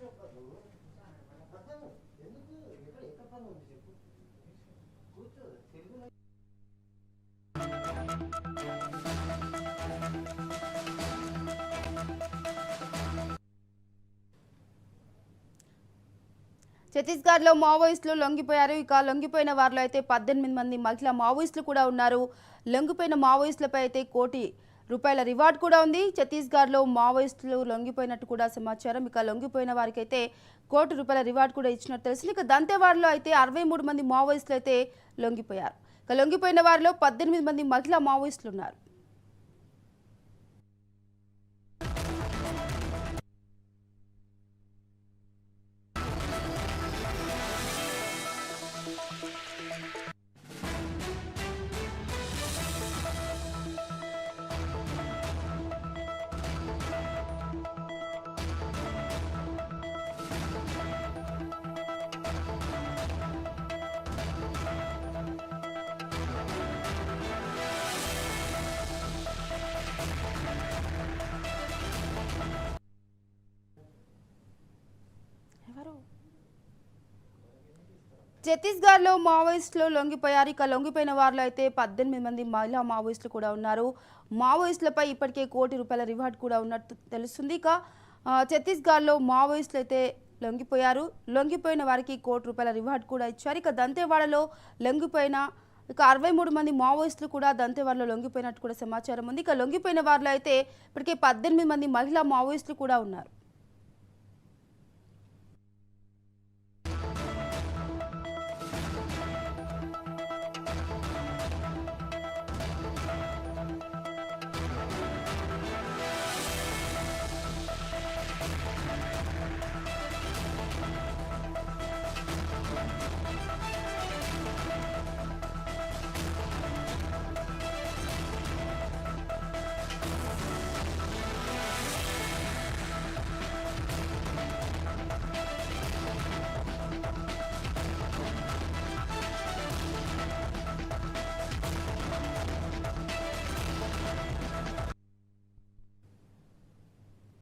కూర్చోకదు ఛత్తీస్గఢ్లో మావోయిస్టులు లొంగిపోయారు. ఇక లొంగిపోయిన వారిలో అయితే పద్దెనిమిది మంది మహిళా మావోయిస్టులు కూడా ఉన్నారు. లొంగిపోయిన మావోయిస్టులపై అయితే కోటి రూపాయల రివార్డ్ కూడా ఉంది. ఛత్తీస్గఢ్లో మావోయిస్టులు లొంగిపోయినట్టు కూడా సమాచారం. ఇక లొంగిపోయిన వారికి అయితే కోటి రూపాయల రివార్డ్ కూడా ఇచ్చినట్టు తెలిసింది. ఇక దంతేవాడలో అయితే అరవై మూడు మంది మావోయిస్టులు అయితే లొంగిపోయారు. ఇక లొంగిపోయిన వారిలో పద్దెనిమిది మంది మహిళా మావోయిస్టులు ఉన్నారు. ఛత్తీస్గఢ్లో మావోయిస్టులు లొంగిపోయారు. ఇక లొంగిపోయిన వారిలో అయితే పద్దెనిమిది మంది మహిళా మావోయిస్టులు కూడా ఉన్నారు. మావోయిస్టులపై ఇప్పటికే కోటి రూపాయల రివార్డ్ కూడా ఉన్నట్టు తెలుస్తుంది. ఇక ఆ, ఛత్తీస్గఢ్లో మావోయిస్టులు అయితే లొంగిపోయారు. లొంగిపోయిన వారికి కోటి రూపాయల రివార్డ్ కూడా ఇచ్చారు. ఇక దంతేవాడలో లొంగిపోయిన ఇక అరవై మూడు మంది మావోయిస్టులు కూడా దంతేవాడలో లొంగిపోయినట్టు కూడా సమాచారం ఉంది. ఇక లొంగిపోయిన వారిలో అయితే ఇప్పటికే పద్దెనిమిది మంది మహిళా మావోయిస్టులు కూడా ఉన్నారు.